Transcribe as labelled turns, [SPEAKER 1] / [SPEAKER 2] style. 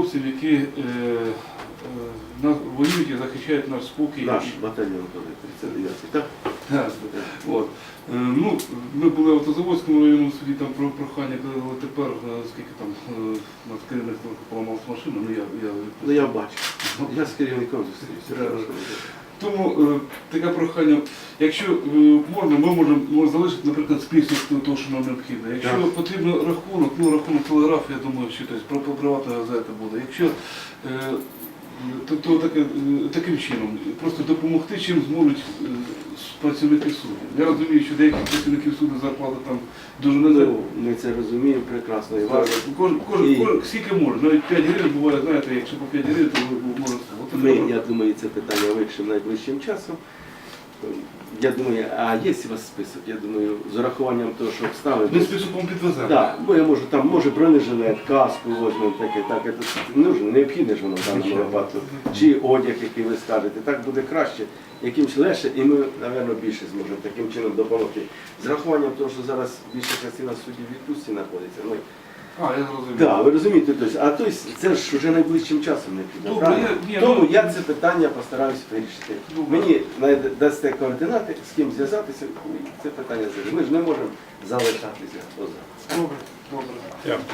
[SPEAKER 1] хлопців, які е, е, воюють і захищають наш спокій.
[SPEAKER 2] Наш батальйон коли 39 так?
[SPEAKER 1] Так, От. Е, Ну, ми були в Автозаводському районному суді, там про прохання, але тепер, е, скільки там, е, над керівництвом поламалася машина, ну я, я
[SPEAKER 2] Ну я бачу. Я з керівником зустрівся.
[SPEAKER 1] Тому е, таке прохання, якщо е, можна, ми можемо залишити, наприклад, список того, що нам необхідно. Якщо
[SPEAKER 2] Так.
[SPEAKER 1] потрібно рахунок, ну рахунок телеграф, я думаю, що тобто, про, про приватна газета буде. Якщо е, то, то таке, таким чином, просто допомогти, чим зможуть працівники суду. Я розумію, що деякі працівників суду зарплата там дуже не
[SPEAKER 2] ми це розуміємо прекрасно.
[SPEAKER 1] Кожен, кожен,
[SPEAKER 2] І-
[SPEAKER 1] скільки може, навіть 5 гривень буває, знаєте, якщо по 5 гривень, то. От
[SPEAKER 2] Ми, я думаю, це питання вирішимо найближчим часом. Я думаю, а є у вас список? Я думаю, з урахуванням того, що обставин.
[SPEAKER 1] Ми списоком підвеземо.
[SPEAKER 2] Так, бо я можу там, може бронежилет, каску возьмемо таке, так, це нужно, необхідне ж воно в даному випадку. Чи одяг, який ви скажете, так буде краще, якимось легше, і ми, напевно, більше зможемо таким чином допомогти. З рахуванням того, що зараз більша частина суддів в відпустці знаходиться. Ну,
[SPEAKER 1] А, я зрозумів.
[SPEAKER 2] так, ви розумієте, тобто, а тобто, це ж вже найближчим часом не піде.
[SPEAKER 1] Добре,
[SPEAKER 2] правильно?
[SPEAKER 1] я- ні,
[SPEAKER 2] Тому
[SPEAKER 1] ну-
[SPEAKER 2] я це питання постараюся вирішити.
[SPEAKER 1] Добре.
[SPEAKER 2] Мені найде- дасте координати, з ким зв'язатися, і це питання зробимо. Ми ж не можемо залишатися.
[SPEAKER 1] Добре, добре.
[SPEAKER 3] Дякую.